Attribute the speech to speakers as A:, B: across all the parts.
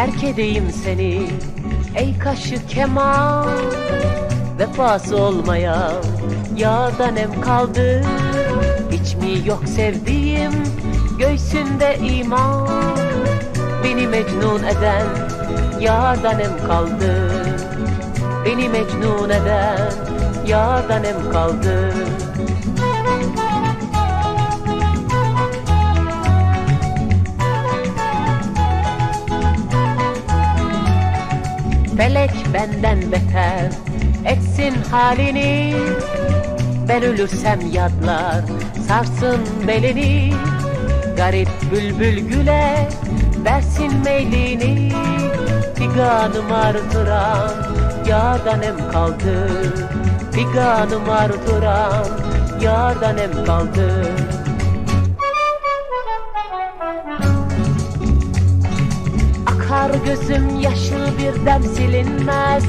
A: Terk edeyim seni ey kaşı keman. Vefası olmaya yağdan em kaldı. Hiç mi yok sevdiğim göğsünde iman? Beni mecnun eden yağdan em kaldı. Beni mecnun eden yağdan em kaldı Felek benden beter. Etsin halini. Ben ölürsem yadlar sarsın belini. Garip bülbül güle versin meylini. Figanım artıran yardan em kaldı. Figanım artıran yardan em kaldı Akar gözüm yaşlı birden silinmez.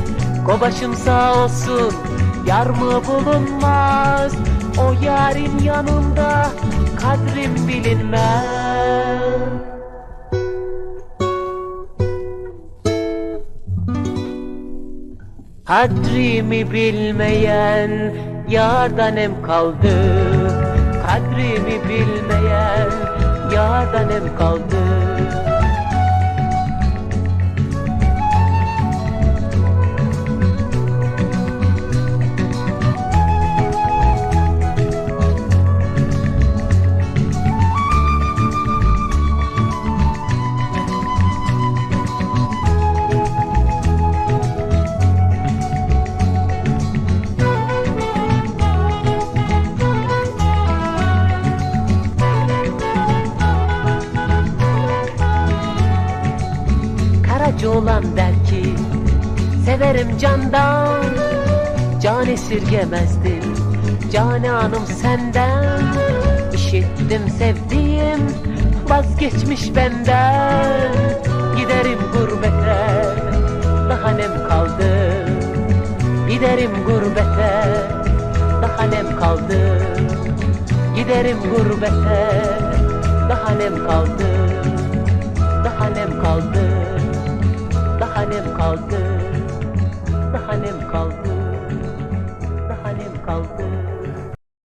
A: Kobaşım sağ olsun yar mı bulunmaz? O yarın yanında kadrim bilinmez. Kadrimi bilmeyen yardan em kaldı. Kadrimi bilmeyen yardan em kaldı Karaca olan der ki Severim candan. Can esirgemezdim Cananım senden. İşittim sevdiğim Vazgeçmiş benden. Giderim gurbete Daha nem kaldı. Giderim gurbete Daha nem kaldı. Giderim gurbete Daha nem kaldı kaldı Daha nem kaldı Daha nem kaldı